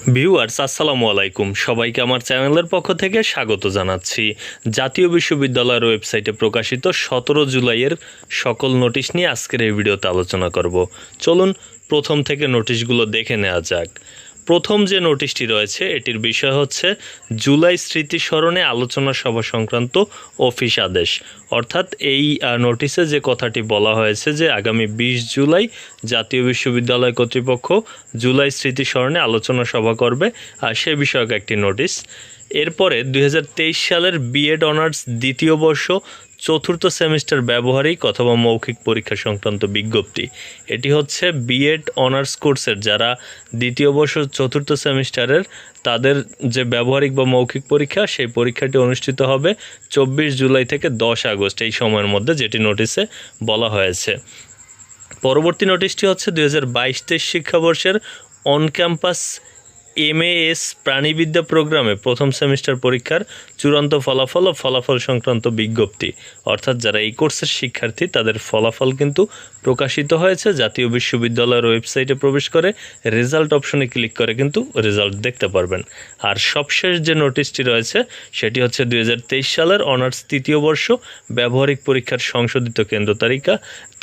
Viewers, আসসালামু আলাইকুম। সবাইকে আমার চ্যানেলের পক্ষ থেকে স্বাগত জানাচ্ছি। জাতীয় বিশ্ববিদ্যালয়ের ওয়েবসাইটে প্রকাশিত সতেরো জুলাইয়ের সকল নোটিশ নিয়ে আজকের এই ভিডিওতে আলোচনা করব। চলুন, প্রথম থেকে নোটিশগুলো দেখে নেওয়া যাক। প্রথম যে নোটিশটি রয়েছে, এটির বিষয় হচ্ছে জুলাই স্মৃতিস্মরণে আলোচনা সভা সংক্রান্ত অফিস আদেশ। অর্থাৎ এই নোটিশে যে কথাটি বলা হয়েছে যে আগামী বিশ জুলাই জাতীয় বিশ্ববিদ্যালয় কর্তৃপক্ষ জুলাই স্মৃতিস্মরণে আলোচনা সভা করবে, আর সে বিষয়ক একটি নোটিশ। এরপরে দুই হাজার তেইশ সালের বিএড অনার্স দ্বিতীয় বর্ষ চতুর্থ সেমিস্টার ব্যবহারিক অথবা মৌখিক পরীক্ষা সংক্রান্ত বিজ্ঞপ্তি। এটি হচ্ছে বিএড অনার্স কোর্সের যারা দ্বিতীয় বর্ষ চতুর্থ সেমিস্টারের তাদের যে ব্যবহারিক বা মৌখিক পরীক্ষা, সেই পরীক্ষাটি অনুষ্ঠিত হবে চব্বিশ জুলাই থেকে দশ আগস্ট এই সময়ের মধ্যে, যেটি নোটিশে বলা হয়েছে। পরবর্তী নোটিশটি হচ্ছে দুই হাজার বাইশ তেইশ শিক্ষাবর্ষের অন ক্যাম্পাস এমএএস প্রাণীবিদ্যা প্রোগ্রামে প্রথম সেমিস্টার পরীক্ষার চূড়ান্ত ফলাফল ও ফলাফল সংক্রান্ত বিজ্ঞপ্তি। অর্থাৎ যারা এই কোর্সের শিক্ষার্থী, তাদের ফলাফল কিন্তু প্রকাশিত হয়েছে। জাতীয় বিশ্ববিদ্যালয়ের ওয়েবসাইটে প্রবেশ করে রেজাল্ট অপশনে ক্লিক করে কিন্তু রেজাল্ট দেখতে পারবেন। আর সবশেষ যে নোটিশটি রয়েছে, সেটি হচ্ছে দুই হাজার তেইশ সালের অনার্স তৃতীয় বর্ষ ব্যবহারিক পরীক্ষার সংশোধিত কেন্দ্র তালিকা।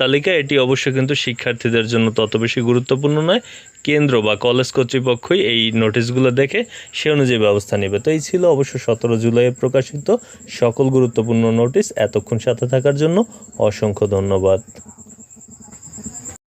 তালিকা এটি অবশ্য কিন্তু শিক্ষার্থীদের জন্য তত বেশি গুরুত্বপূর্ণ নয় কেন্দ্র বা কলেজ কর্তৃপক্ষই এই নোটিশগুলো দেখে সে অনুযায়ী ব্যবস্থা নেবে। তো এই ছিল অবশ্য সতেরো জুলাইয়ে প্রকাশিত সকল গুরুত্বপূর্ণ নোটিশ। এতক্ষণ সাথে থাকার জন্য অসংখ্য ধন্যবাদ।